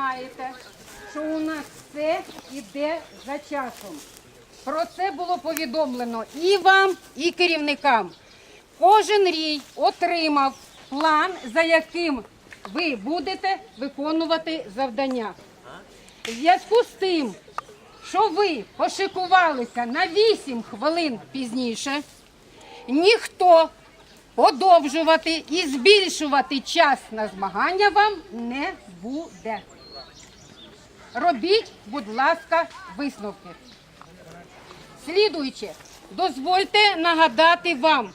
знаєте, що у нас все йде за часом. Про це було повідомлено і вам, і керівникам. Кожен рій отримав план, за яким ви будете виконувати завдання. В зв'язку з тим, що ви пошикувалися на 8 хвилин пізніше, ніхто подовжувати і збільшувати час на змагання вам не буде. Робіть, будь ласка, висновки. Слідуюче, дозвольте нагадати вам,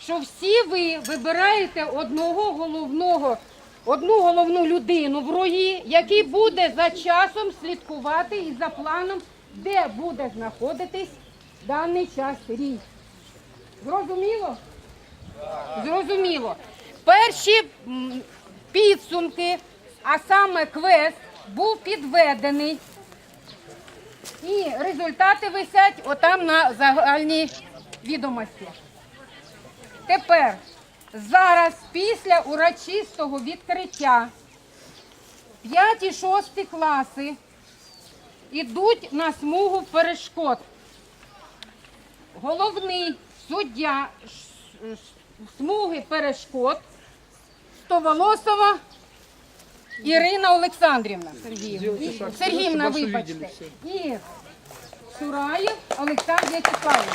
що всі ви вибираєте одного головного, одну головну людину в рогі, який буде за часом слідкувати і за планом, де буде знаходитись даний час рій. Зрозуміло? Зрозуміло. Перші підсумки, а саме квест, був підведений. І результати висять отам на загальній відомості. Тепер, зараз, після урочистого відкриття, 5 і 6 класи йдуть на смугу перешкод. Головний суддя смуги перешкод Стоволосова Ірина Олександрівна. Сергіївна, Сергіївна вибачте. І Сураєв Олександр В'ячеславович.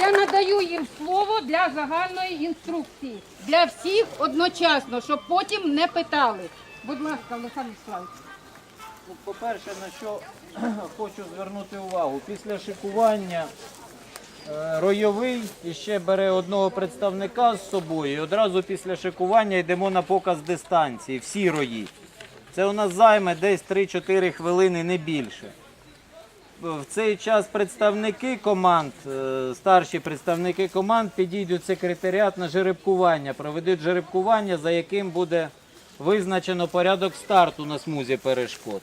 Я надаю їм слово для загальної інструкції. Для всіх одночасно, щоб потім не питали. Будь ласка, Олександр Вячеславович. Ну, По-перше, на що хочу звернути увагу. Після шикування е, ройовий ще бере одного представника з собою. І одразу після шикування йдемо на показ дистанції, всі рої. Це у нас займе десь 3-4 хвилини, не більше. В цей час представники команд, е, старші представники команд підійдуть в секретаріат на жеребкування, проведуть жеребкування, за яким буде визначено порядок старту на смузі перешкод.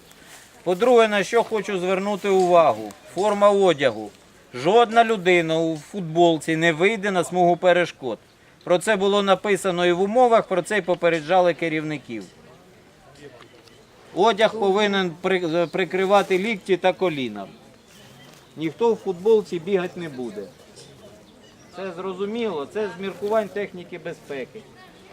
По-друге, на що хочу звернути увагу: форма одягу. Жодна людина у футболці не вийде на смугу перешкод. Про це було написано і в умовах, про це й попереджали керівників. Одяг повинен прикривати лікті та коліна. Ніхто в футболці бігати не буде. Це зрозуміло, це з міркувань техніки безпеки.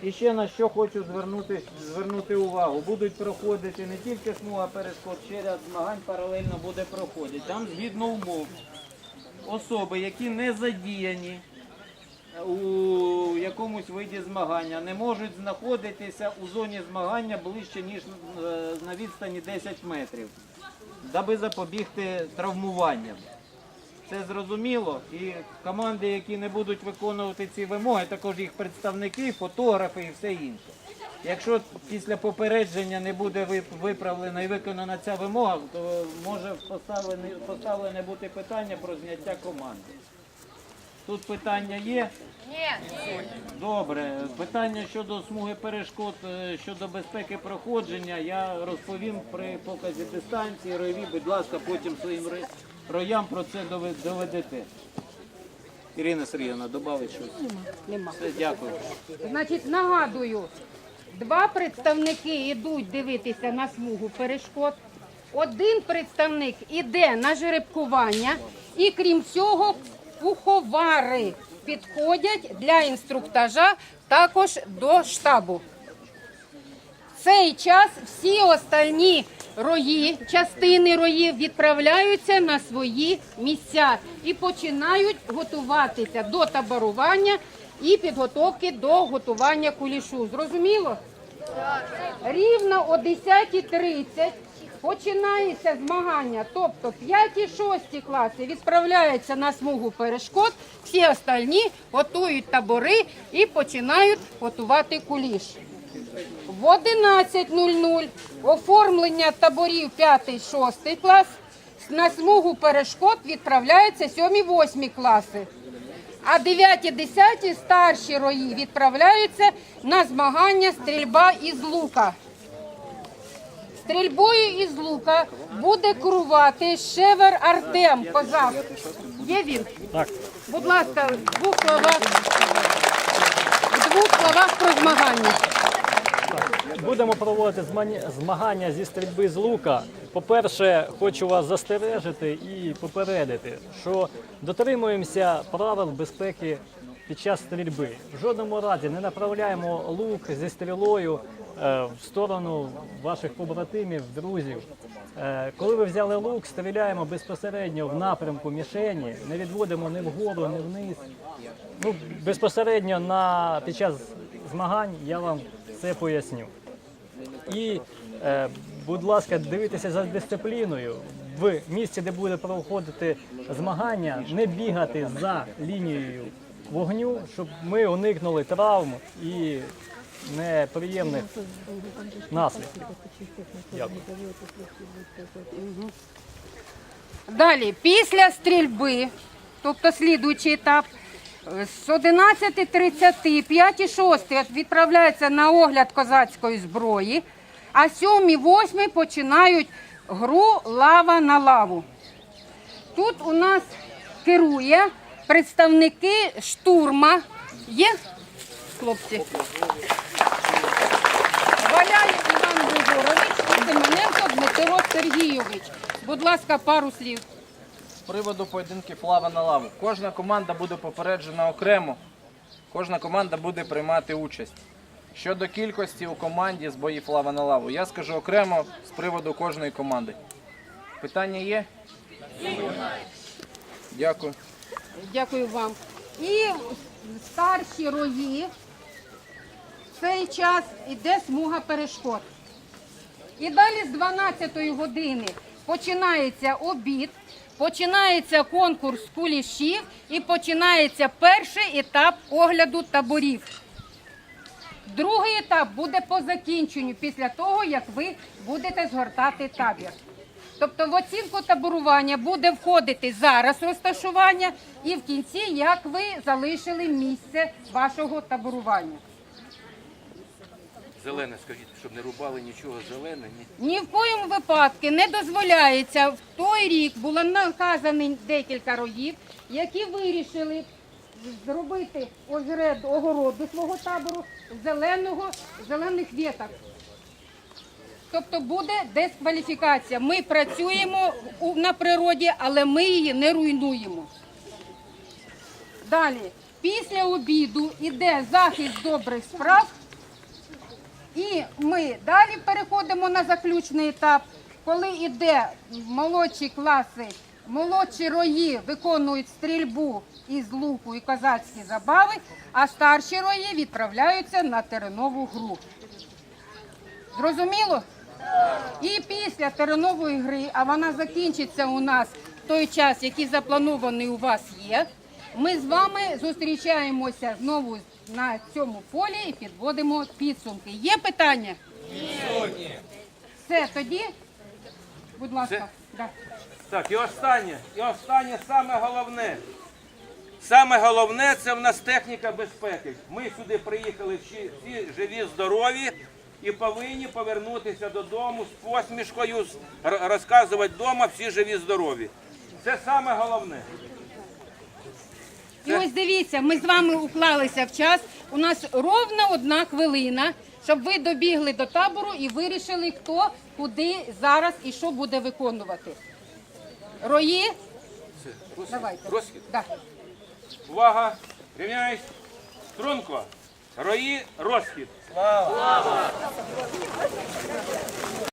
І ще на що хочу звернути, звернути увагу. Будуть проходити не тільки смуга перешкод, ще ряд змагань паралельно буде проходити. Там згідно умов особи, які не задіяні у якомусь виді змагання, не можуть знаходитися у зоні змагання ближче, ніж е, на відстані 10 метрів, даби запобігти травмуванням. Це зрозуміло. І команди, які не будуть виконувати ці вимоги, також їх представники, фотографи і все інше. Якщо після попередження не буде виправлена і виконана ця вимога, то може поставлене, поставлене бути питання про зняття команди. Тут питання є? Добре. Питання щодо смуги перешкод, е, щодо безпеки проходження, я розповім при показі дистанції, ройові, будь ласка, потім своїм роям про це доведете. Ірина Сергіївна, додавить щось. Нема. Все, дякую. Значить, нагадую, два представники йдуть дивитися на смугу перешкод. Один представник іде на жеребкування, і крім цього, куховари підходять для інструктажа також до штабу. В цей час всі остальні рої, частини роїв відправляються на свої місця і починають готуватися до таборування і підготовки до готування кулішу. Зрозуміло? Рівно о 10.30 починається змагання, тобто 5 і 6 класи відправляються на смугу перешкод, всі остальні готують табори і починають готувати куліш. В 11.00 оформлення таборів 5-6 клас. На смугу перешкод відправляються 7-8 класи. А 9-10 старші рої відправляються на змагання стрільба із лука. Стрільбою із лука буде керувати шевер Артем Козак. Є він? Так. Будь ласка, в двох словах. В двох словах про змагання. Будемо проводити змагання зі стрільби з лука. По-перше, хочу вас застережити і попередити, що дотримуємося правил безпеки під час стрільби. В жодному разі не направляємо лук зі стрілою е, в сторону ваших побратимів, друзів. Е, Коли ви взяли лук, стріляємо безпосередньо в напрямку мішені, не відводимо ні вгору, ні вниз. Ну, безпосередньо на, під час змагань я вам все поясню. І, е, будь ласка, дивіться за дисципліною. В місці, де буде проходити змагання, не бігати за лінією вогню, щоб ми уникнули травм і неприємних наслідків. Дякую. Далі, після стрільби, тобто слідуючий етап, з 11.30, 5 і 6 відправляються на огляд козацької зброї, а 7 і 8 починають гру лава на лаву. Тут у нас керує представники штурма. Є хлопці? Валяєв Іван Григорович і Семененко Дмитро Сергійович. Будь ласка, пару слів. Приводу поєдинків лава на лаву. Кожна команда буде попереджена окремо, кожна команда буде приймати участь. Щодо кількості у команді з боїв лава на лаву, я скажу окремо з приводу кожної команди. Питання є? Дякую. Дякую вам. І старші рої. В цей час іде смуга перешкод. І далі з 12 години починається обід, починається конкурс кулішів і починається перший етап огляду таборів. Другий етап буде по закінченню після того, як ви будете згортати табір. Тобто в оцінку таборування буде входити зараз розташування і в кінці, як ви залишили місце вашого таборування. Зелене, скажіть, щоб не рубали нічого зелене, ні. Ні в коєму випадку не дозволяється. В той рік було наказані декілька роїв, які вирішили зробити озеред огороду свого табору зеленого, зелених віток. Тобто буде дискваліфікація. Ми працюємо на природі, але ми її не руйнуємо. Далі, після обіду йде захист добрих справ. І ми далі переходимо на заключний етап, коли йде молодші класи, молодші рої виконують стрільбу із луку і козацькі забави, а старші рої відправляються на теренову гру. Зрозуміло? І після теренової гри, а вона закінчиться у нас в той час, який запланований у вас є. Ми з вами зустрічаємося знову на цьому полі і підводимо підсумки. Є питання? Ні. Все, тоді, будь ласка. Да. Так, і останнє, і останнє саме головне. Саме головне це в нас техніка безпеки. Ми сюди приїхали всі, всі живі, здорові і повинні повернутися додому з посмішкою, розказувати вдома всі живі, здорові. Це саме головне. І ось дивіться, ми з вами уклалися в час. У нас ровно одна хвилина, щоб ви добігли до табору і вирішили, хто куди зараз і що буде виконувати. Рої? Давайте. Розхід. Да. Увага! Рівняйсь. Струнко. Рої, розхід. Слава!